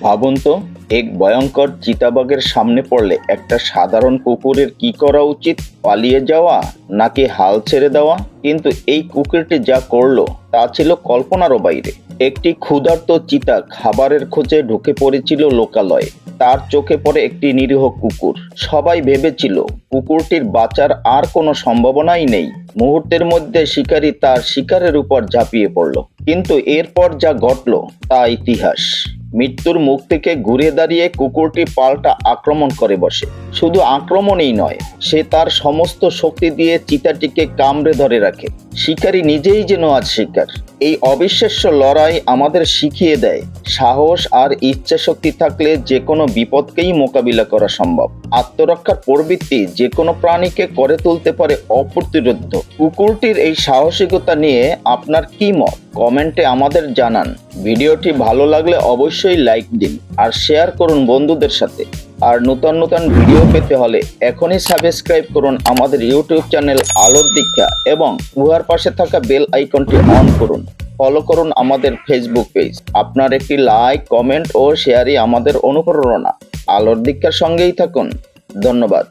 ভাবুন তো এক ভয়ঙ্কর চিতাবাঘের সামনে পড়লে একটা সাধারণ কুকুরের কি করা উচিত? পালিয়ে যাওয়া নাকি হাল ছেড়ে দেওয়া? কিন্তু এই কুকুরটি যা করল তা ছিল কল্পনারও বাইরে। একটি ক্ষুধার্ত চিতা খাবারের খোঁজে ঢুকে পড়েছিল লোকালয়ে। তার চোখে পড়ে একটি নিরীহ কুকুর। সবাই ভেবেছিল কুকুরটির বাঁচার আর কোনো সম্ভাবনাই নেই। মুহূর্তের মধ্যে শিকারী তার শিকারের উপর ঝাঁপিয়ে পড়ল। কিন্তু এরপর যা ঘটল তা ইতিহাস। মৃত্যুর মুখ থেকে ঘুরে দাঁড়িয়ে কুকুরটি পাল্টা আক্রমণ করে বসে। শুধু আক্রমণেই নয়, সে তার সমস্ত শক্তি দিয়ে চিতাটিকে কামড়ে ধরে রাখে। শিকারী নিজেই যেন আজ শিকার। এই অবিশ্বাস্য লড়াই আমাদের শিখিয়ে দেয়, সাহস আর ইচ্ছা শক্তি থাকলে যে কোনো বিপদকেই মোকাবিলা করা সম্ভব। আত্মরক্ষার প্রবৃত্তি যে কোনো প্রাণীকে করে তুলতে পারে অপ্রতিরোধ্য। কুকুরটির এই সাহসিকতা নিয়ে আপনার কি মত? কমেন্টে আমাদের জানান। ভিডিওটি ভালো লাগলে অবশ্যই লাইক দিন আর শেয়ার করুন বন্ধুদের সাথে। আর নতুন নতুন ভিডিও পেতে হলে এখনই সাবস্ক্রাইব করুন আমাদের ইউটিউব চ্যানেল আলোর দীক্ষা এবং উহার পাশে থাকা বেল আইকনটি অন করুন। ফলো করুন আমাদের ফেসবুক পেজ আপনার একটি লাইক কমেন্ট ও শেয়ারই আমাদের অনুপ্রেরণা। আলোর দীক্ষার সঙ্গেই থাকুন। ধন্যবাদ।